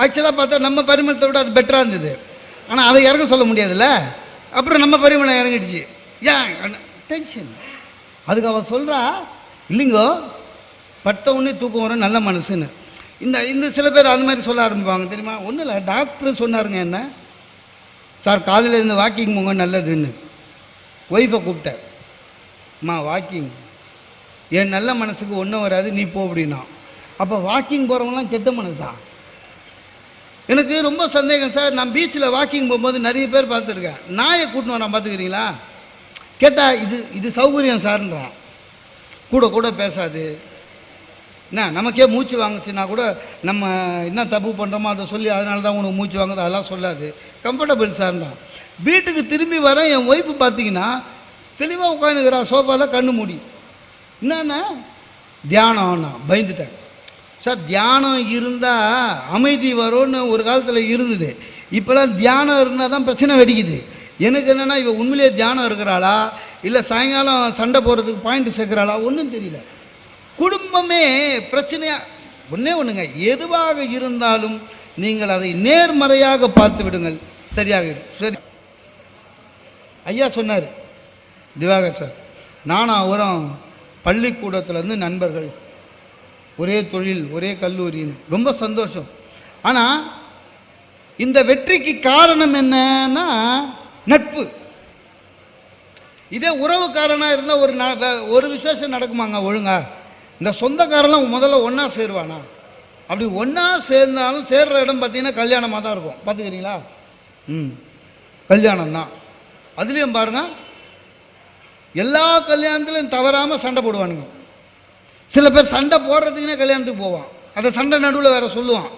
ஆக்சுவலாக பார்த்தா நம்ம பரிமளத்தை விட அது பெட்டராக இருந்தது. ஆனால் அதை இறங்க சொல்ல முடியாதுல்ல? அப்புறம் நம்ம பரிமளம் இறங்கிடுச்சு. ஏன்? டென்ஷன் அதுக்கு அவள் சொல்கிறா இல்லைங்கோ பட்ட தூக்கம் வரும் நல்ல மனசுன்னு. இந்த இந்த சில பேர் அது மாதிரி சொல்ல ஆரம்பிப்பாங்க. தெரியுமா? ஒன்றும் இல்லை டாக்டர் சொன்னாருங்க என்ன? சார் காலையில் இருந்து வாக்கிங் போங்க நல்லதுன்னு. ஒய்ஃபை கூப்பிட்டேன் அம்மா வாக்கிங் என் நல்ல மனசுக்கு ஒன்றும் வராது நீ போ அப்படின்னா. அப்போ வாக்கிங் போகிறவங்களாம் கெட்ட மனசா? எனக்கு ரொம்ப சந்தேகம் சார். நான் பீச்சில் வாக்கிங் போகும்போது நிறைய பேர் பார்த்துருக்கேன். நாயை கூட்டின்னு நான் பார்த்துக்கிறீங்களா? கேட்டால் இது இது சௌகரியம் சார்ன்றான். கூட கூட பேசாது. என்ன நமக்கே மூச்சு வாங்குச்சுன்னா கூட நம்ம என்ன தப்பு பண்ணுறோமோ அதை சொல்லி அதனால தான் உனக்கு மூச்சு வாங்குது அதெல்லாம் சொல்லாது. கம்ஃபர்டபுள் சார்ன்றான். வீட்டுக்கு திரும்பி வர என் ஒய்ஃபு பார்த்தீங்கன்னா தெளிவாக உட்காந்துக்கிறா சோஃபாவில் கண்ணு மூடி. என்னன்னா தியானம் நான் பயந்துட்டேன். சார் தியானம் இருந்தால் அமைதி வரும்னு ஒரு காலத்தில் இருந்தது. இப்போலாம் தியானம் இருந்தால் தான் பிரச்சனை வெடிக்குது. எனக்கு என்னென்னா இவ உண்மையிலேயே தியானம் இருக்கிறாளா? இல்லை சாயங்காலம் சண்டை போடுறதுக்கு பாயிண்ட் சேர்க்குறாளா? ஒன்றும் தெரியல. குடும்பமே பிரச்சனையாக ஒன்றே ஒன்றுங்க எதுவாக இருந்தாலும் நீங்கள் அதை நேர்மறையாக பார்த்து விடுங்கள். சரியாக சரி. ஐயா சொன்னார் திவாகர் சார் நானும் அவரும் பள்ளிக்கூடத்துலேருந்து நண்பர்கள் ஒரே தொழில் ஒரே கல்லூரின்னு. ரொம்ப சந்தோஷம். ஆனால் இந்த வெற்றிக்கு காரணம் என்னன்னா நட்பு. இதே உறவுக்காரனாக இருந்தால் ஒரு ந- ஒரு விசேஷம் நடக்குமாங்க ஒழுங்கா? இந்த சொந்தக்காரெல்லாம் முதல்ல ஒன்றா சேருவானா? அப்படி ஒன்றா சேர்ந்தாலும் சேர்ற இடம் பார்த்தீங்கன்னா கல்யாணமாக தான் இருக்கும். பார்த்துக்கிறீங்களா? ம். கல்யாணம் தான். அதுலேயும் பாருங்கள் எல்லா கல்யாணத்துலையும் தவறாமல் சண்டை போடுவானுங்க. சில பேர் சண்டை போடுறதுக்குன்னே கல்யாணத்துக்கு போவான். அதை சண்டை நடுவில் வேற சொல்லுவான்.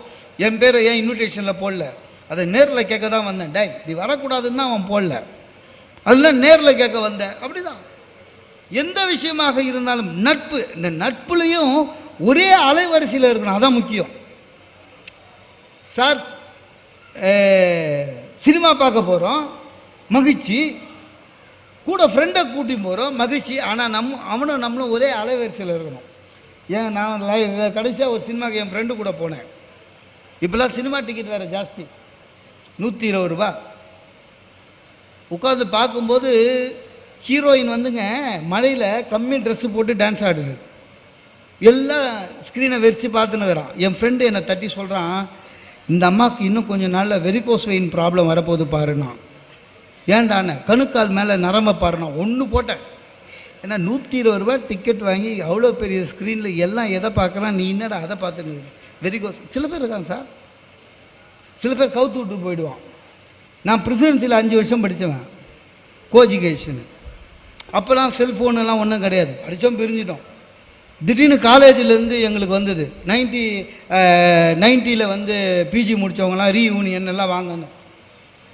என் பேரை ஏன் இன்விடேஷனில் போடல? அதை நேரில் கேட்க தான் வந்தேன். டே நீ வரக்கூடாதுன்னு தான் அவன் போடல. அதெல்லாம் நேரில் கேட்க வந்தேன். அப்படிதான். எந்த விஷயமாக இருந்தாலும் நட்பு இந்த நட்புலையும் ஒரே அலைவரிசையில் இருக்கணும். அதான் முக்கியம். சார் சினிமா பார்க்க போகிறோம் மகிழ்ச்சி. கூட ஃப்ரெண்டை கூட்டி போகிறோம் மகிழ்ச்சி. ஆனால் நம்ம அவனும் நம்மளும் ஒரே அலைவரிசையில் இருக்கணும். ஏன் நான் கடைசியாக ஒரு சினிமாக்கு என் ஃப்ரெண்டு கூட போனேன். இப்போல்லாம் சினிமா டிக்கெட் வேறு ஜாஸ்தி. நூற்றி இருபது ரூபா. உட்காந்து பார்க்கும்போது ஹீரோயின் வந்துங்க மழையில் கம்மி ட்ரெஸ்ஸு போட்டு டான்ஸ் ஆடுது. எல்லாம் ஸ்க்ரீனை வெறிச்சு பார்த்துன்னுக்குறான். என் ஃப்ரெண்டு என்னை தட்டி சொல்கிறான் இந்த அம்மாவுக்கு இன்னும் கொஞ்சம் நாளில் வெரிகோஸ் வெயின் ப்ராப்ளம் வரப்போகுது பாருண்ணா ஏன்டாண்ணே கணுக்கால் மேலே நரம்ப பாருண்ணா ஒன்று போட்டேன். ஏன்னா நூற்றி இருபது ரூபா டிக்கெட் வாங்கி அவ்வளோ பெரிய ஸ்க்ரீனில் எல்லாம் எதை பார்க்குறான் நீ என்னடா அதை பார்த்துன்னு வெரிகோஸ் சில பேர் இருக்காங்க சார். சில பேர் கவுத்து விட்டு போயிடுவான். நான் பிரசிடென்சியில் அஞ்சு வருஷம் படித்தவன் கோஜிகேஷனு அப்போல்லாம் செல்ஃபோன்லாம் ஒன்றும் கிடையாது. படித்தோம் பிரிஞ்சிட்டோம். திடீர்னு காலேஜிலேருந்து எங்களுக்கு வந்தது. நைன்ட்டி நைன்ட்டியில் வந்து பிஜி முடித்தவங்களாம் ரீயூனியன் எல்லாம் வாங்கணும்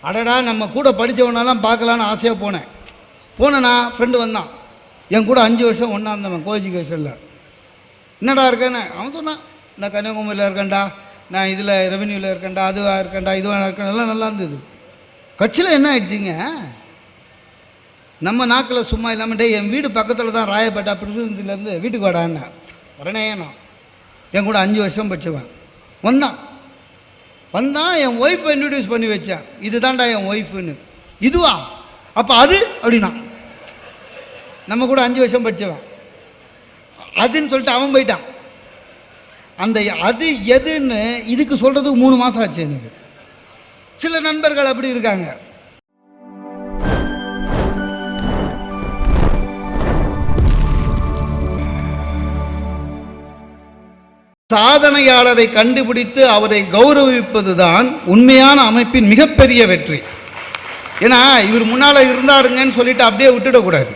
அடடா நம்ம கூட படித்தவனெல்லாம் பார்க்கலான்னு ஆசையாக போனேன். போனேன்னா ஃப்ரெண்டு வந்தான். என் கூட அஞ்சு வருஷம் ஒன்றா இருந்தவன் கோஎஜுகேஷனில் என்னடா இருக்கேன்னு? அவன் சொன்னான் நான் கன்னியாகுமரியில் இருக்கேன்டா நான் இதில் ரெவென்யூவில் இருக்கேன்டா அதுவாக இருக்கேன்டா இதுவாக இருக்கேன் எல்லாம் நல்லா இருந்தது. கட்சியில் என்ன ஆயிடுச்சிங்க? நம்ம நாக்கில் சும்மா இல்லாமல் டே என் வீடு பக்கத்தில் தான் ராயப்பேட்டா பிரசிடென்சிலேருந்து வீட்டுக்கு வாடான்னு உடனே நான் என் கூட அஞ்சு வருஷம் படிச்சவன். வந்தான். வந்தான் என் ஒய்ஃபை இன்ட்ரடியூஸ் பண்ணி வச்சேன். இதுதான்டா என் ஒய்ஃபுன்னு இதுவா? அப்போ அது? அப்படின்னா நம்ம கூட அஞ்சு வருஷம் படித்தவன் அதுன்னு சொல்லிட்டு அவன் போயிட்டான். அந்த அது எதுன்னு இதுக்கு சொல்கிறதுக்கு மூணு மாதம் ஆச்சு எனக்கு. சில நண்பர்கள் அப்படி இருக்காங்க. சாதனையாளரை கண்டுபிடித்து அவரை கௌரவிப்பதுதான் உண்மையான அமைப்பின் மிகப்பெரிய வெற்றி. ஏன்னா இவர் முன்னால் இருந்தாருங்கன்னு சொல்லிட்டு அப்படியே விட்டுடக்கூடாது.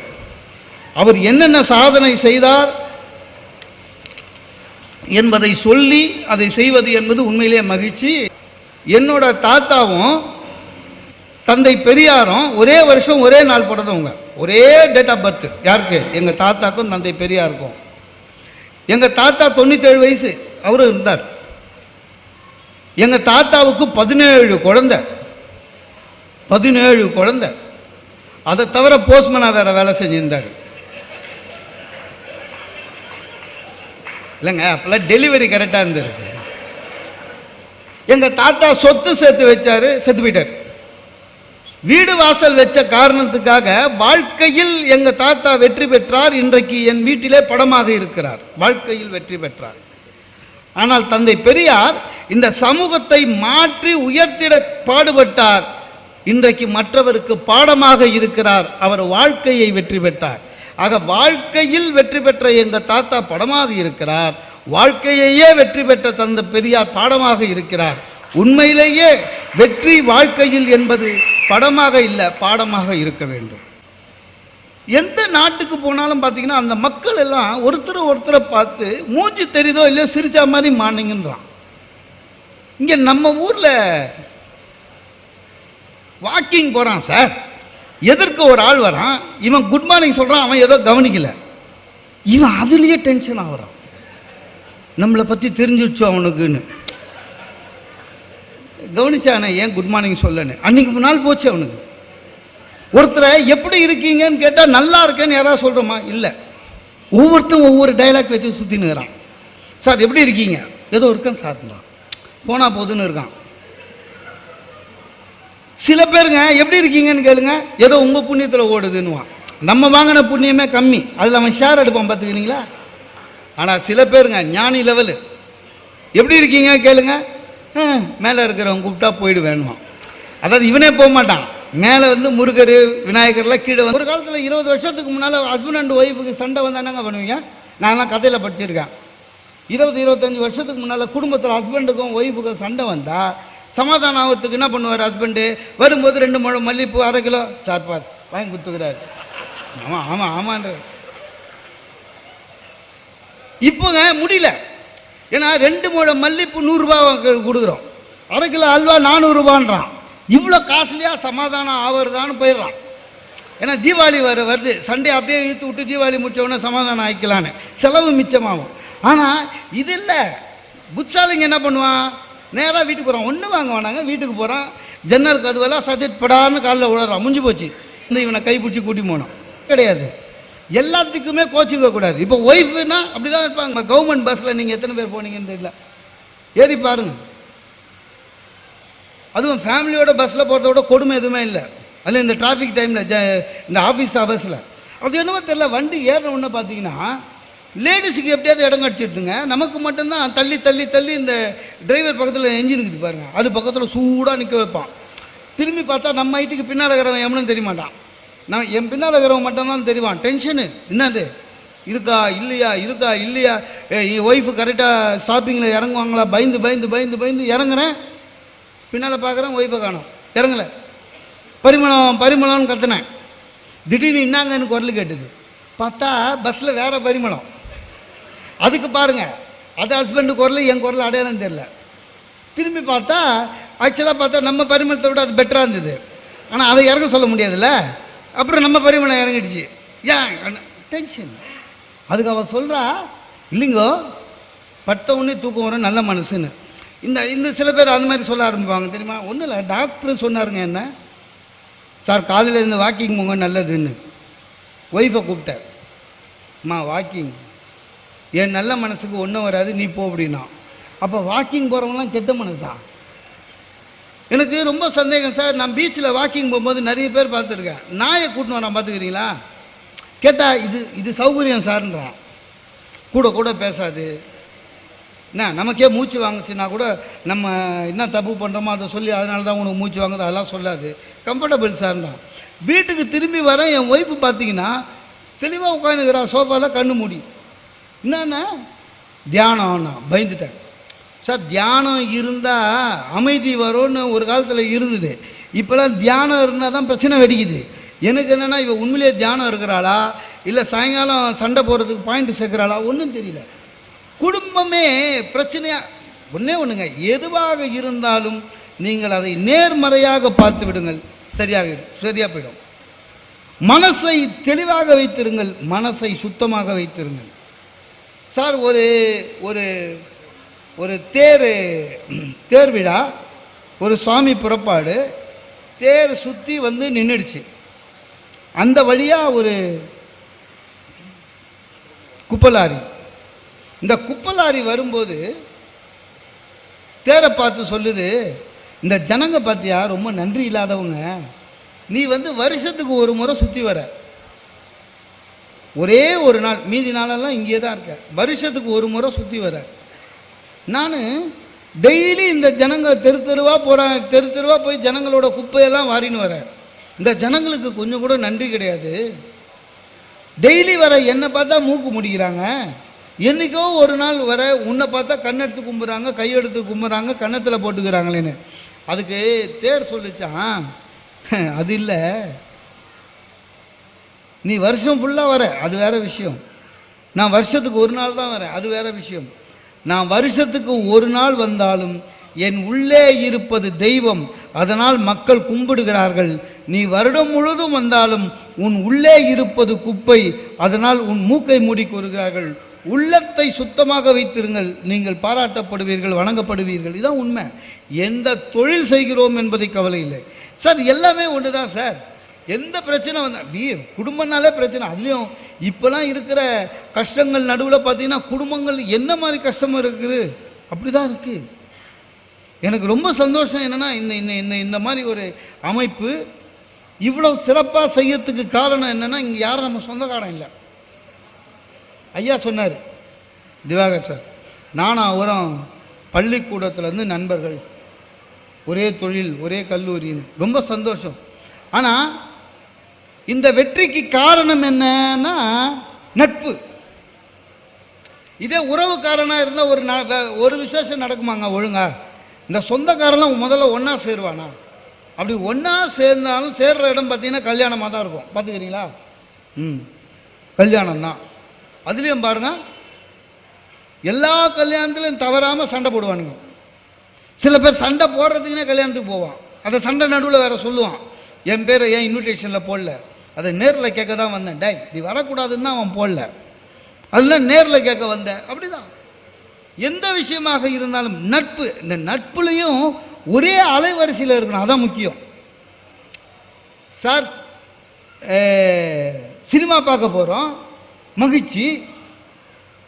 அவர் என்னென்ன சாதனை செய்தார் என்பதை சொல்லி அதை செய்வது என்பது உண்மையிலேயே மகிழ்ச்சி. என்னோட தாத்தாவும் தந்தை பெரியாரும் ஒரே வருஷம் ஒரே நாள் பிறந்தவங்க. ஒரே டேட் ஆஃப் பர்த் யாருக்கு? எங்கள் தாத்தாக்கும் தந்தை பெரியாருக்கும். எங்கள் தாத்தா தொண்ணூத்தேழு வயசு. அவரும் இருந்தார். எங்கள் தாத்தாவுக்கு பதினேழு குழந்தை. பதினேழு குழந்தை. அதை தவிர போஸ்ட்மனாக வேறு வேலை செஞ்சிருந்தார். இல்லைங்க அப்போல்லாம் டெலிவரி கரெக்டாக இருந்திருக்கு. எங்கள் தாத்தா சொத்து சேர்த்து வச்சாரு செத்து போயிட்டார். வீடு வாசல் வச்ச காரணத்துக்காக வாழ்க்கையில் எங்கள் தாத்தா வெற்றி பெற்றார் இன்றைக்கு என் வீட்டிலே படமாக இருக்கிறார். வாழ்க்கையில் வெற்றி பெற்றார். ஆனால் தந்தை பெரியார் இந்த சமூகத்தை மாற்றி உயர்த்திட பாடுபட்டார். இன்றைக்கு மற்றவருக்கு பாடமாக இருக்கிறார். அவர் வாழ்க்கையை வெற்றி பெற்றார். ஆக வாழ்க்கையில் வெற்றி பெற்ற எங்கள் தாத்தா படமாக இருக்கிறார். வாழ்க்கையையே வெற்றி பெற்ற தந்த பெரியார் பாடமாக இருக்கிறார். உண்மையிலேயே வெற்றி வாழ்க்கையில் என்பது படமாக இல்லை பாடமாக இருக்க வேண்டும். எந்த நாட்டுக்கு போனாலும் பார்த்தீங்கன்னா அந்த மக்கள் எல்லாம் ஒருத்தர் ஒருத்தரை பார்த்து மூஞ்சி தெரியுதோ இல்லையோ சிரிச்சா மாதிரி மானிங்கன்றான். இங்கே நம்ம ஊரில் வாக்கிங் போகிறான் சார். எதிர்க்க ஒரு ஆள் வரான்? இவன் குட் மார்னிங் சொல்கிறான் அவன் ஏதோ கவனிக்கல. இவன் அதுலேயே டென்ஷன் ஆகுறான். நம்மளை பற்றி தெரிஞ்சிடுச்சு அவனுக்குன்னு. கவனிச்சானே ஏன் குட் மார்னிங் சொல்லன்னு? அன்னைக்கு முன்னால் போச்சு அவனுக்கு. ஒருத்தரை எப்படி இருக்கீங்கன்னு கேட்டால் நல்லா இருக்கேன்னு யாராவது சொல்கிறோமா இல்லை. ஒவ்வொருத்தரும் ஒவ்வொரு டைலாக் வச்சு சுற்றினுக்கிறான் சார் எப்படி இருக்கீங்க? ஏதோ இருக்கேன் சார்ன்றான் போனால் போதுன்னு இருக்கான். சில பேருங்க எப்படி இருக்கீங்கன்னு கேளுங்க. ஏதோ உங்கள் புண்ணியத்தில் ஓடுதுன்னுவான். நம்ம வாங்கின புண்ணியமே கம்மி. அதில் அவன் ஷேர் எடுப்பான் பார்த்துக்கிறீங்களா? ஆனால் சில பேருங்க ஞானி லெவலு எப்படி இருக்கீங்க கேளுங்க. மேலே இருக்கிறவன் கூப்பிட்டா போயிடு அதாவது இவனே போக மாட்டான். மேலே வந்து முருகர் விநாயகர்லாம் கீழே வந்து ஒரு காலத்தில் இருபது வருஷத்துக்கு முன்னால் ஹஸ்பண்ட் அண்ட் ஒய்ஃபுக்கு சண்டை வந்தால் என்னங்க பண்ணுவீங்க? நான்லாம் கதையில் படிச்சிருக்கேன். இருபது இருபத்தஞ்சி வருஷத்துக்கு முன்னால் குடும்பத்தில் ஹஸ்பண்டுக்கும் ஒய்ஃபுக்கும் சண்டை வந்தால் சமாதானம் ஆகிறதுக்கு என்ன பண்ணுவார் ஹஸ்பண்டு வரும்போது ரெண்டு முழம் மல்லிப்பூ அரை கிலோ சார்பார் வாங்கி கொடுத்துக்கிறாரு ஆமாம் ஆமாம் ஆமான்ற இப்போங்க முடியல. ஏன்னா ரெண்டு முழம் மல்லிப்பூ நூறுரூபா கொடுக்குறோம். அரை கிலோ அல்வா நானூறுரூபான்றான். இவ்வளோ காஸ்ட்லியாக சமாதானம் ஆகிறதான்னு போயிடுறான். ஏன்னா தீபாவளி வர வருது. சண்டே அப்படியே இழுத்து விட்டு தீபாவளி முடிச்சவொடனே சமாதானம் ஆயிக்கலான்னு. செலவு மிச்சமாகும். ஆனால் இது இல்லை. புட்சாலிங்க என்ன பண்ணுவான்? நேராக வீட்டுக்கு போகிறான் ஒன்றும் வாங்க வேணாங்க வீட்டுக்கு போகிறான் ஜன்னல் கதுவெல்லாம் சஜெட் படான்னு காலில் விழுறான் முடிஞ்சு போச்சு. இந்த இவனை கை பிடிச்சி கூட்டி போனோம் கிடையாது. எல்லாத்துக்குமே கோச்சிங் கூடாது. இப்போ ஒய்ஃப்னா அப்படி தான் இருப்பாங்க. கவர்மெண்ட் பஸ்ஸில் நீங்கள் எத்தனை பேர் போனீங்கன்னு தெரியல. ஏறி பாருங்க. அதுவும் ஃபேமிலியோட பஸ்ஸில் போகிறத விட கொடுமை எதுவுமே இல்லை. அதில் இந்த டிராஃபிக் டைமில் இந்த ஆஃபீஸ் ஹவர்ஸில் அது என்னவோ தெரியல. வண்டி ஏறின உடனே பார்த்தீங்கன்னா லேடிஸுக்கு எப்படியாவது இடம் கிடச்சிடுதுங்க நமக்கு மட்டும்தான் தள்ளி தள்ளி தள்ளி இந்த டிரைவர் பக்கத்தில் என்ஜின் இருக்குது பாருங்க. அது பக்கத்தில் சூடாக நிற்க வைப்பான். திரும்பி பார்த்தா நம்ம ஐட்டுக்கு பின்னால் இருக்கிறவன் எவனும் தெரிய மாட்டான். நான் என் பின்னால் இருக்கிறவன் மட்டும்தான் தெரிவான். டென்ஷனு என்னது? இருக்கா இல்லையா? இருக்கா இல்லையா? என் ஒய்ஃபு கரெக்டாக ஷாப்பிங்கில் இறங்குவாங்களா? பயந்து பயந்து பயந்து பயந்து இறங்குறேன். பின்னால் பார்க்குறேன் ஒய்ஃபை காணும். இறங்கலை. பரிமளம் பரிமளம்னு கத்துனேன். திடீர்னு இன்னாங்கன்னு குரல் கேட்டுது. பார்த்தா பஸ்ஸில் வேறு பரிமளம். அதுக்கு பாருங்க. அது ஹஸ்பண்டு குரல் என் குரல் அடையாளம் தெரியல. திரும்பி பார்த்தா ஆக்சுவலாக பார்த்தா நம்ம பரிமளத்தை விட அது பெட்டராக இருந்தது. ஆனால் அதை இறங்க சொல்ல முடியாதுல்ல? அப்புறம் நம்ம பரிமளம் இறங்கிடுச்சு. ஏன்? டென்ஷன் அதுக்கு அவள் சொல்கிறா இல்லைங்கோ பட்ட தூக்கம் வரும் நல்ல மனசுன்னு. இந்த இந்த சில பேர் அந்த மாதிரி சொல்ல ஆரம்பிப்பாங்க. தெரியுமா? ஒன்றும் இல்லை டாக்டர் சொன்னாருங்க என்ன? சார் காலையில் இருந்து வாக்கிங் போங்க நல்லதுன்னு. ஒய்ஃபை கூப்பிட்டேன் அம்மா வாக்கிங் என் நல்ல மனசுக்கு ஒன்றும் வராது நீ போ அப்படின்னா. அப்போ வாக்கிங் போகிறவங்களாம் கெட்ட மனசா? எனக்கு ரொம்ப சந்தேகம் சார். நான் பீச்சில் வாக்கிங் போகும்போது நிறைய பேர் பார்த்துருக்கேன். நாயை கூட்டின்னு வரான் பார்த்துக்கிறீங்களா? கேட்டால் இது இது சௌகரியம் சார்ன்றான் கூட கூட பேசாது. என்ன நமக்கே மூச்சு வாங்குச்சுன்னா கூட நம்ம என்ன தப்பு பண்ணுறோமோ அதை சொல்லி அதனால தான் உனக்கு மூச்சு வாங்குது அதெல்லாம் சொல்லாது. கம்ஃபர்டபுள் சார்ன்றான் வீட்டுக்கு திரும்பி வரேன் என் ஒய்ஃபு பார்த்தீங்கன்னா தெளிவாக உட்காந்துக்கிறா சோஃபாவில் கண்ணு மூடி. என்னன்னா தியானம் நான் பயந்துட்டேன் சார் தியானம் இருந்தால் அமைதி வரும்னு ஒரு காலத்தில் இருந்தது. இப்போலாம் தியானம் இருந்தால் தான் பிரச்சனை வெடிக்குது. எனக்கு என்னென்னா இவ உண்மையிலேயே தியானம் இருக்கிறாளா? இல்லை சாயங்காலம் சண்டை போடுறதுக்கு பாயிண்ட் சேர்க்குறாளா? ஒன்றும் தெரியல. குடும்பமே பிரச்சனையாக ஒன்றே ஒன்றுங்க எதுவாக இருந்தாலும் நீங்கள் அதை நேர்மறையாக பார்த்து விடுங்கள். சரியாக சரியாக போயிடும். மனசை தெளிவாக வைத்திருங்கள். மனசை சுத்தமாக வைத்திருங்கள். சார் ஒரு ஒரு ஒரு தேர் தேர் விழா ஒரு சுவாமி புறப்பாடு தேர் சுற்றி வந்து நின்றுடுச்சு அந்த வழியாக ஒரு குப்பலாரி. இந்த குப்பலாரி வரும்போது தேரை பார்த்து சொல்லுது இந்த ஜனங்க பார்த்தியா ரொம்ப நன்றி இல்லாதவங்க. நீ வந்து வருஷத்துக்கு ஒரு முறை சுற்றி வர. ஒரே ஒரு நாள் மீதி நாளெல்லாம் இங்கே தான் இருக்க வருஷத்துக்கு ஒரு முறை சுற்றி வர நான் டெய்லி இந்த ஜனங்க தெரு தெருவாக போகிறேன் தெரு தெருவாக போய் ஜனங்களோட குப்பையெல்லாம் வாரின்னு வரேன். இந்த ஜனங்களுக்கு கொஞ்சம் கூட நன்றி கிடையாது. டெய்லி வர என்னை பார்த்தா மூக்கு முடிக்கிறாங்க. என்னைக்கோ ஒரு நாள் வர உன்னை பார்த்தா கண்ணெடுத்து கும்புறாங்க கையெடுத்து கும்புறாங்க கன்னத்தில் போட்டுக்கிறாங்களேன்னு. அதுக்கு தேர் சொல்லிச்சான் அது இல்லை. நீ வருஷம் ஃபுல்லாக வர. அது வேறு விஷயம். நான் வருஷத்துக்கு ஒரு நாள் தான் வரேன் அது வேறு விஷயம். நான் வருஷத்துக்கு ஒரு நாள் வந்தாலும் என் உள்ளே இருப்பது தெய்வம். அதனால் மக்கள் கும்பிடுகிறார்கள். நீ வருடம் முழுதும் வந்தாலும் உன் உள்ளே இருப்பது குப்பை. அதனால் உன் மூக்கை மூடி கூறுகிறார்கள். உள்ளத்தை சுத்தமாக வைத்திருங்கள். நீங்கள் பாராட்டப்படுவீர்கள் வணங்கப்படுவீர்கள். இதுதான் உண்மை. எந்த தொழில் செய்கிறோம் என்பதை கவலை இல்லை. சார் எல்லாமே ஒன்று தான் சார். எந்த பிரச்சனை வந்தால் வீ குடும்பம்னாலே பிரச்சனை. அதுலேயும் இப்போலாம் இருக்கிற கஷ்டங்கள் நடுவில் பார்த்தீங்கன்னா குடும்பங்கள் என்ன மாதிரி கஷ்டம் இருக்குது? அப்படி தான் இருக்குது எனக்கு ரொம்ப சந்தோஷம் என்னென்னா இந்த இந்த இந்த இந்த மாதிரி ஒரு அமைப்பு இவ்வளோ சிறப்பாக செய்யறதுக்கு காரணம் என்னென்னா இங்கே யாரும் நம்ம சொந்தக்காரன் இல்லை. ஐயா சொன்னார் திவாகர் சார் நானும் அவரும் பள்ளிக்கூடத்துலேருந்து நண்பர்கள். ஒரே தொழில் ஒரே கல்லூரின்னு. ரொம்ப சந்தோஷம். ஆனால் இந்த வெற்றிக்கு காரணம் என்னன்னா நட்பு. இதே உறவுக்காரனாக இருந்தால் ஒரு ந- ஒரு விசேஷம் நடக்குமாங்க ஒழுங்கா? இந்த சொந்தக்காரெல்லாம் முதல்ல ஒன்றா சேருவானா? அப்படி ஒன்றா சேர்ந்தாலும் சேர்கிற இடம் பார்த்தீங்கன்னா கல்யாணமாக தான் இருக்கும். பார்த்துக்கிறீங்களா ம். கல்யாணம் தான் அதுலேயும் பாருங்கள் எல்லா கல்யாணத்துலையும் தவறாமல் சண்டை போடுவானுங்க. சில பேர் சண்டை போடுறதுக்குன்னே கல்யாணத்துக்கு போவான். அதை சண்டை நடுவில் வேறு சொல்லுவான். என் பேரை ஏன் இன்விடேஷனில் போடல? அதை நேரில் கேட்க தான் வந்தேன். டே நீ வரக்கூடாதுன்னு தான் அவன் போடல. அதெல்லாம் நேரில் கேட்க வந்தேன். அப்படிதான். எந்த விஷயமாக இருந்தாலும் நட்பு இந்த நட்புலையும் ஒரே அலைவரிசையில் இருக்கணும். அதான் முக்கியம். சார் சினிமா பார்க்க போகிறோம் மகிழ்ச்சி.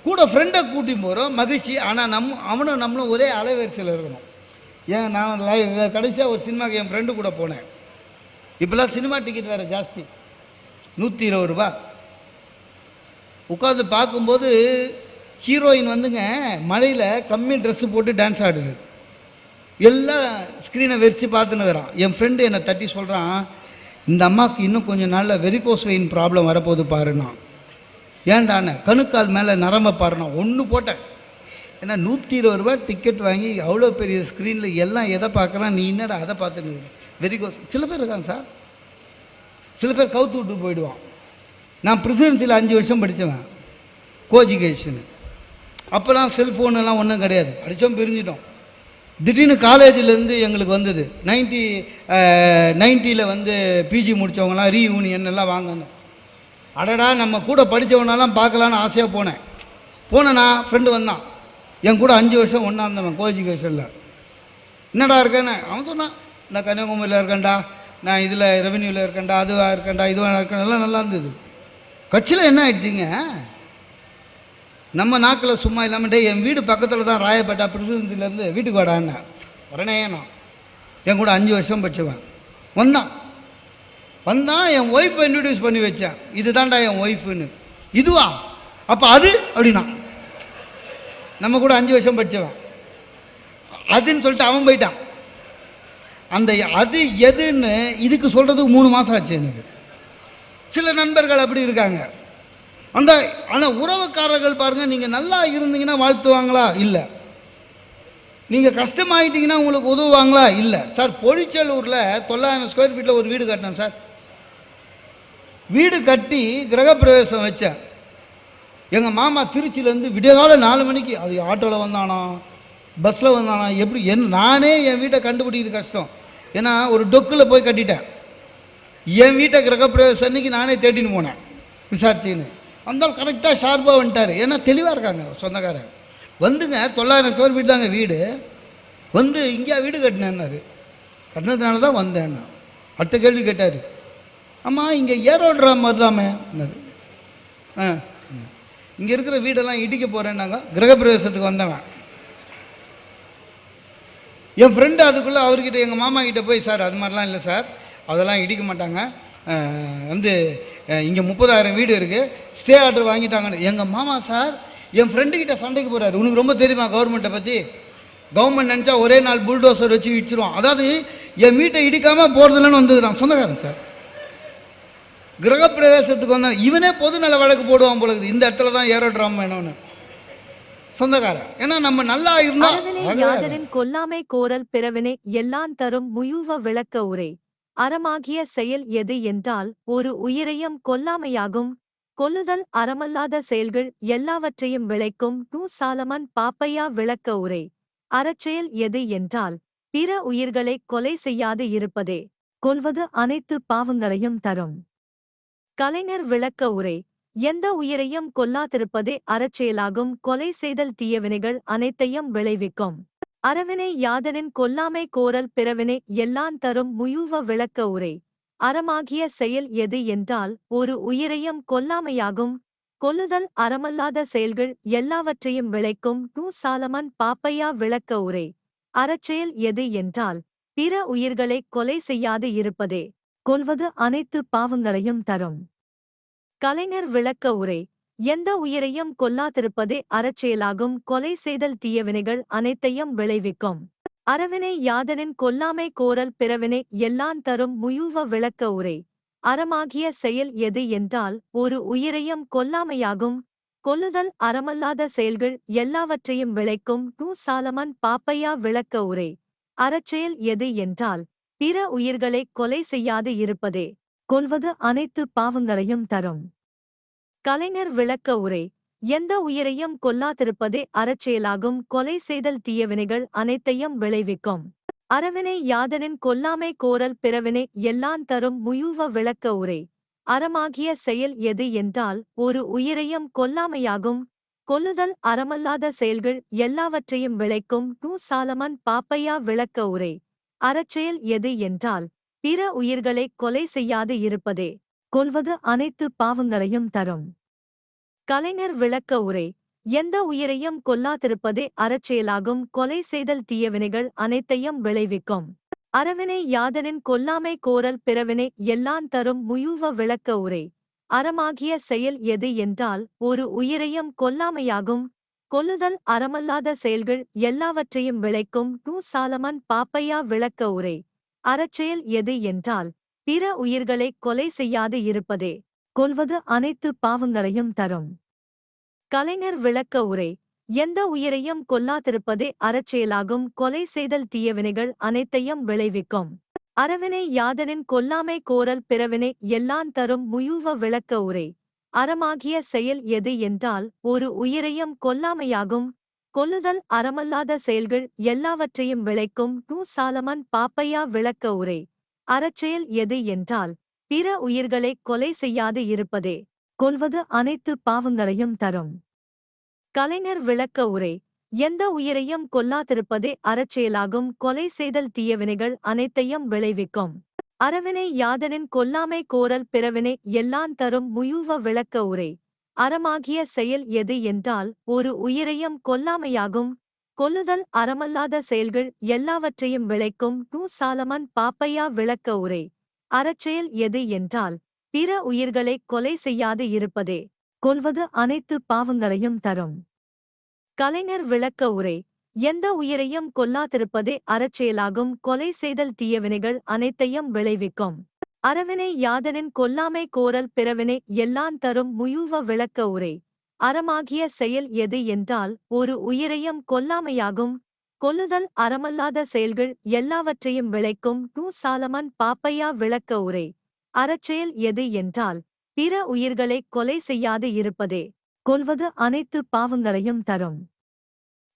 கூட ஃப்ரெண்டை கூட்டி போகிறோம் மகிழ்ச்சி. ஆனால் நம் அவனும் நம்மளும் ஒரே அலைவரிசையில் இருக்கணும். ஏன் நான் கடைசியாக ஒரு சினிமாவுக்கு என் ஃப்ரெண்டு கூட போனேன். இப்போல்லாம் சினிமா டிக்கெட் வேறு ஜாஸ்தி. நூற்றி இருபது ரூபா. உட்காந்து பார்க்கும்போது ஹீரோயின் வந்துங்க மழையில் கம்மி ட்ரெஸ்ஸு போட்டு டான்ஸ் ஆடுது. எல்லாம் ஸ்க்ரீனை வெறிச்சு பார்த்துனுக்குறான் என் ஃப்ரெண்டு என்னை தட்டி சொல்கிறான் இந்த அம்மாவுக்கு இன்னும் கொஞ்சம் நாளில் வெரிகோஸ் வெயின் ப்ராப்ளம் வரப்போகுது பாருண்ணா. ஏன்டாண்ணே கணுக்கால் மேலே நரம்ப பாருண்ணா. ஒன்று போட்டேன். ஏன்னா நூற்றி இருபது ரூபா டிக்கெட் வாங்கி அவ்வளோ பெரிய ஸ்க்ரீனில் எல்லாம் எதை பார்க்குறான்? நீ என்னடா அதை பார்த்துன்னு வெரிகோஸ் சில பேர் இருக்காங்க சார். சில பேர் கவுத்து விட்டு போயிடுவான். நான் பிரசிடென்சியில் அஞ்சு வருஷம் படித்தவன் கோஜிகேஷனு அப்போல்லாம் செல்ஃபோனெல்லாம் ஒன்றும் கிடையாது. படித்தோம் பிரிஞ்சிட்டோம். திடீர்னு காலேஜிலேருந்து எங்களுக்கு வந்தது. நைன்ட்டி நைன்ட்டியில் வந்து பிஜி முடித்தவங்களாம் ரீயூனியன் எல்லாம் வாங்கணும் அடடா நம்ம கூட படித்தவனெல்லாம் பார்க்கலான்னு ஆசையாக போனேன். போனேன்னா ஃப்ரெண்டு வந்தான். என் கூட அஞ்சு வருஷம் ஒன்றா இருந்தவன் கோஜிகேஷனில் என்னடா இருக்கேன்னு? அவன் சொன்னான் நான் கன்னியாகுமரியில் இருக்கேன்டா. நான் இதில் ரெவென்யூவில் இருக்கேன்டா அதுவாக இருக்கேன்டா இதுவாக இருக்கேன் எல்லாம் நல்லா இருந்தது. கட்சியில் என்ன ஆயிடுச்சிங்க? நம்ம நாக்கில் சும்மா இல்லாமல் டே என் வீடு பக்கத்தில் தான் ராயப்பேட்டா பிரசிடென்சிலேருந்து வீட்டுக்கு வாடான்னு உடனே நான் என் கூட அஞ்சு வருஷம் படிச்சவன். வந்தான். வந்தான் என் ஒய்ஃபை இன்ட்ரடியூஸ் பண்ணி வச்சேன். இதுதான்டா என் ஒய்ஃபுன்னு இதுவா? அப்போ அது? அப்படின்னா. நம்ம கூட அஞ்சு வருஷம் படிச்சவன். அதுன்னு சொல்லிட்டு அவன் போயிட்டான். அந்த அது எதுன்னு இதுக்கு சொல்கிறதுக்கு மூணு மாதம் ஆச்சு எனக்கு. சில நண்பர்கள் அப்படி இருக்காங்க. அந்த ஆனால் உறவுக்காரர்கள் பாருங்கள் நீங்கள் நல்லா இருந்தீங்கன்னா வாழ்த்துவாங்களா? இல்லை. நீங்கள் கஷ்டமாயிட்டீங்கன்னா உங்களுக்கு உதவுவாங்களா? இல்லை. சார் பொழிச்சலூரில் தொள்ளாயிரம் ஸ்கொயர் ஃபீட்டில் ஒரு வீடு கட்டினேன் சார். வீடு கட்டி கிரகப்பிரவேசம் வச்சேன். எங்கள் மாமா திருச்சியிலேருந்து விடியகால நாலு மணிக்கு அது ஆட்டோவில் வந்தானா? பஸ்ஸில் வந்தானா? எப்படி? என் நானே என் வீட்டை கண்டுபிடிக்கிறது கஷ்டம். ஏன்னா ஒரு டொக்கில் போய் கட்டிட்டேன். என் வீட்டை கிரகப்பிரவேசம் அன்னைக்கு நானே தேடின்னு போனேன். விசாரிச்சின்னு. வந்தாலும் கரெக்டாக ஷார்ப்பாக வந்துட்டார். ஏன்னா தெளிவாக இருக்காங்க சொந்தக்காரன் வந்துங்க தொள்ளாயிரம் ஸ்கொயர் ஃபீட் தாங்க வீடு. வந்து இங்கேயா வீடு கட்டினேன்னாரு. கட்டினதுனால தான் வந்தேன் நான். அடுத்த கேள்வி கேட்டார். அம்மா இங்கே ஏரோடுற மாதிரி தாமே ஆ. இங்கே இருக்கிற வீடெல்லாம் இடிக்க போகிறேன்னாங்க கிரகப்பிரவேசத்துக்கு வந்தவன். என் ஃப்ரெண்டு அதுக்குள்ளே அவர்கிட்ட எங்கள் மாமா கிட்டே போய் சார் அது மாதிரிலாம் இல்லை சார். அதெல்லாம் இடிக்க மாட்டாங்க. வந்து இங்கே முப்பதாயிரம் வீடு இருக்குது ஸ்டே ஆர்டர் வாங்கிட்டாங்கன்னு. எங்கள் மாமா சார் என் ஃப்ரெண்டுக்கிட்ட சண்டைக்கு போகிறாரு உனக்கு ரொம்ப தெரியுமா கவர்மெண்ட்டை பற்றி கவர்மெண்ட் நினச்சா ஒரே நாள் புல்டோசர் வச்சு இடிச்சிருவோம் அதாவது என் வீட்டை இடிக்காமல் போகிறதுலன்னு வந்துக்கிறான் சொந்தக்காரன் சார். கிரகப்பிரவேசத்துக்கு வந்தான். இவனே பொதுநல வழக்கு போடுவான் போல இருக்குது. இந்த இடத்துல தான் ஏரோ ட்ராமா என்னன்னு சொந்தக்காரன். ஏன்னா நம்ம நல்லா இருந்தா கொல்லாமை கோரல் பிறவினை எல்லான் தரும் முயூவ விளக்க உரை. அறமாகிய செயல் எது என்றால் ஒரு உயிரையும் கொல்லாமையாகும். கொல்லுதல் அறமல்லாத செயல்கள் எல்லாவற்றையும் விளைக்கும். நூ சாலமன் பாப்பையா விளக்க உரை. அறச்செயல் எது என்றால் பிற உயிர்களை கொலை செய்யாது இருப்பதே. கொல்வது அனைத்து பாவங்களையும் தரும். கலைஞர் விளக்க உரை. எந்த உயிரையும் கொல்லாதிருப்பதே அறச்செயலாகும். கொலை செய்தல் தீயவினைகள் அனைத்தையும் விளைவிக்கும். அறவினை யாதனின் கொல்லாமை கோரல் பிறவினை எல்லாம் தரும் முயூவ விளக்க உரை. அறமாகிய செயல் எது என்றால் ஒரு உயிரையும் கொல்லாமையாகும். கொல்லுதல் அறமல்லாத செயல்கள் எல்லாவற்றையும் விளைக்கும். நூ சாலமன் பாப்பையா விளக்க உரை. அறச்செயல் எது என்றால் பிற உயிர்களை கொலை செய்யாது இருப்பதே. கொல்வது அனைத்து பாவங்களையும் தரும். கலைஞர் விளக்க உரை. எந்த உயிரையும் கொல்லாதிருப்பதே அறச்செயலாகும். கொலை செய்தல் தீயவினைகள் அனைத்தையும் விளைவிக்கும். அறவினை யாதனின் கொல்லாமை கோரல் பிறவினை எல்லான் தரும் முயூவ விளக்க உரை. அறமாகிய செயல் எது என்றால் ஒரு உயிரையும் கொல்லாமையாகும். கொல்லுதல் அறமல்லாத செயல்கள் எல்லாவற்றையும் விளைக்கும். நூ சாலமன் பாப்பையா விளக்க உரை. அறச்செயல் எது என்றால் பிற உயிர்களை கொலை செய்யாது இருப்பதே. கொல்வது அனைத்து பாவங்களையும் தரும். கலைஞர் விளக்க உரை. எந்த உயிரையும் கொல்லாதிருப்பதே அறச்செயலாகும். கொலை செய்தல் தீயவினைகள் அனைத்தையும் விளைவிக்கும். அறவினை யாதனின் கொல்லாமை கோரல் பிறவினை எல்லான் தரும் முயூவ விளக்க உரை. அறமாகிய செயல் எது என்றால் ஒரு உயிரையும் கொல்லாமையாகும். கொல்லுதல் அறமல்லாத செயல்கள் எல்லாவற்றையும் விளைக்கும். நூ சாலமன் பாப்பையா விளக்க உரை. அறச்செயல் எது என்றால் பிற உயிர்களை கொலை செய்யாது இருப்பதே. கொல்வது அனைத்து பாவங்களையும் தரும். கலைஞர் விளக்க உரை எந்த உயிரையும் கொல்லாதிருப்பதே அறச்செயலாகும் கொலை செய்தல் தீயவினைகள் அனைத்தையும் விளைவிக்கும். அறவினை யாதனின் கொல்லாமை கோரல் பிறவினை எல்லாம் தரும் முயூவ விளக்க உரை அறமாகிய செயல் எது என்றால் ஒரு உயிரையும் கொல்லாமையாகும் கொல்லுதல் அறமல்லாத செயல்கள் எல்லாவற்றையும் விளைக்கும் நூ சாலமன் பாப்பையா விளக்க உரை அறச்செயல் எது என்றால் பிற உயிர்களை கொலை செய்யாது இருப்பதே கொல்வது அனைத்து பாவங்களையும் தரும். கலைஞர் விளக்க உரை எந்த உயிரையும் கொல்லாதிருப்பதே அறச்செயலாகும் கொலை செய்தல் தீயவினைகள் அனைத்தையும் விளைவிக்கும். அறவினை யாதனின் கொல்லாமை கோரல் பிறவினை எல்லாம் தரும் முயூவ விளக்க உரை அறமாகிய செயல் எது என்றால் ஒரு உயிரையும் கொல்லாமையாகும் கொல்லுதல் அறமல்லாத செயல்கள் எல்லாவற்றையும் விளைக்கும் நூ சாலமன் பாப்பையா விளக்க உரை. அறச்செயல் எது என்றால் பிற உயிர்களை கொலை செய்யாது இருப்பதே கொல்வது அனைத்து பாவங்களையும் தரும். கலைஞர் விளக்க உரை எந்த உயிரையும் கொல்லாதிருப்பதே அறச்செயலாகும் கொலை செய்தல் தீயவினைகள் அனைத்தையும் விளைவிக்கும். அறவினை யாதனின் கொல்லாமை கோரல் பிறவினை எல்லாம் தரும் முயூவ விளக்க உரை அறமாகிய செயல் எது என்றால் ஒரு உயிரையும் கொல்லாமையாகும் கொல்லுதல் அறமல்லாத செயல்கள் எல்லாவற்றையும் விளைக்கும் நூ சாலமன் பாப்பையா விளக்க உரை. அறச்செயல் எது என்றால் பிற உயிர்களை கொலை செய்யாது இருப்பதே. கொல்வது அனைத்து பாவங்களையும் தரும். கலைஞர் விளக்க உரை. எந்த உயிரையும் கொல்லாதிருப்பதே அறச்செயலாகும். கொலை செய்தல் தீயவினைகள் அனைத்தையும் விளைவிக்கும். அறவினை யாதனின் கொல்லாமை கோரல் பிறவினை எல்லாம் தரும் முயூவ விளக்க உரை. அறமாகிய செயல் எது என்றால் ஒரு உயிரையும் கொல்லாமையாகும். கொல்லுதல் அறமல்லாத செயல்கள் எல்லாவற்றையும் விளைக்கும். நூ சாலமன் பாப்பையா விளக்க உரை. அறச்செயல் எது என்றால் பிற உயிர்களை கொலை செய்யாது இருப்பதே. கொல்வது அனைத்து பாவங்களையும் தரும்.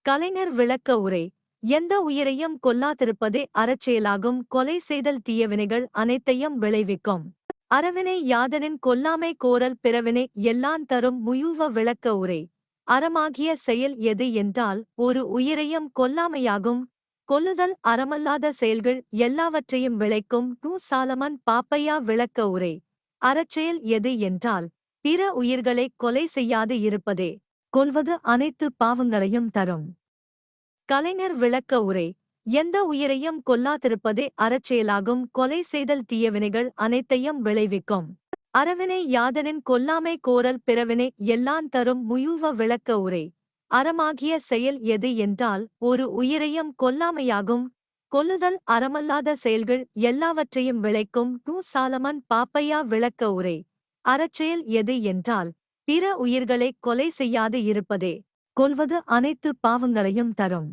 கலைஞர் விளக்க உரை. எந்த உயிரையும் கொல்லாதிருப்பதே அறச்செயலாகும். கொலை செய்தல் தீயவினைகள் அனைத்தையும் விளைவிக்கும். அறவினை யாதனின் கொல்லாமை கோரல் பிறவினை எல்லாம் தரும் முயூவ விளக்க உரை. அறமாகிய செயல் எது என்றால் ஒரு உயிரையும் கொல்லாமையாகும். கொல்லுதல் அறமல்லாத செயல்கள் எல்லாவற்றையும் விளைக்கும் நூ சாலமன் பாப்பையா விளக்க உரை. அறச்செயல் எது என்றால் பிற உயிர்களை கொலை செய்யாது இருப்பதே. கொல்வது அனைத்து பாவங்களையும் தரும். கலைஞர் விளக்க உரை. எந்த உயிரையும் கொல்லாதிருப்பதே அறச்செயலாகும். கொலை செய்தல் தீயவினைகள் அனைத்தையும் விளைவிக்கும். அறவினை யாதனின் கொல்லாமை கோரல் பிறவினை எல்லான் தரும் முயூவ விளக்க உரை. அறமாகிய செயல் எது என்றால் ஒரு உயிரையும் கொல்லாமையாகும். கொல்லுதல் அறமல்லாத செயல்கள் எல்லாவற்றையும் விளைக்கும். நூ சாலமன் பாப்பையா விளக்க உரை. அறச்செயல் எது என்றால் பிற உயிர்களை கொலை செய்யாது இருப்பதே. கொல்வது அனைத்து பாவங்களையும் தரும்.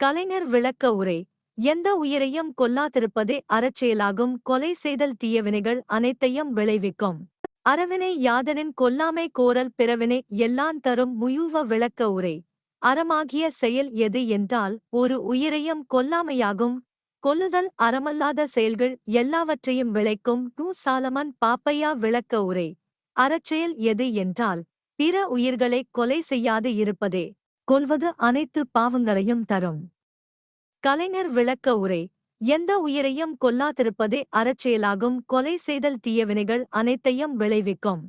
கலைஞர் விளக்க உரை. எந்த உயிரையும் கொல்லாதிருப்பதே அறச்செயலாகும். கொலை செய்தல் தீயவினைகள் அனைத்தையும் விளைவிக்கும். அறவினை யாதனின் கொல்லாமை கோரல் பிறவினை எல்லாம் தரும் முயூவ விளக்க உரை. அறமாகிய செயல் எது என்றால் ஒரு உயிரையும் கொல்லாமையாகும். கொல்லுதல் அறமல்லாத செயல்கள் எல்லாவற்றையும் விளைக்கும். நூ சாலமன் பாப்பையா விளக்க உரை. அறச்செயல் எது என்றால் பிற உயிர்களை கொலை செய்யாது இருப்பதே. கொல்வது அனைத்து பாவங்களையும் தரும். கலைஞர் விளக்க உரை எந்த உயிரையும் கொல்லாதிருப்பதே அறச்செயலாகும் கொலை செய்தல் தீயவினைகள் அனைத்தையும் விளைவிக்கும்.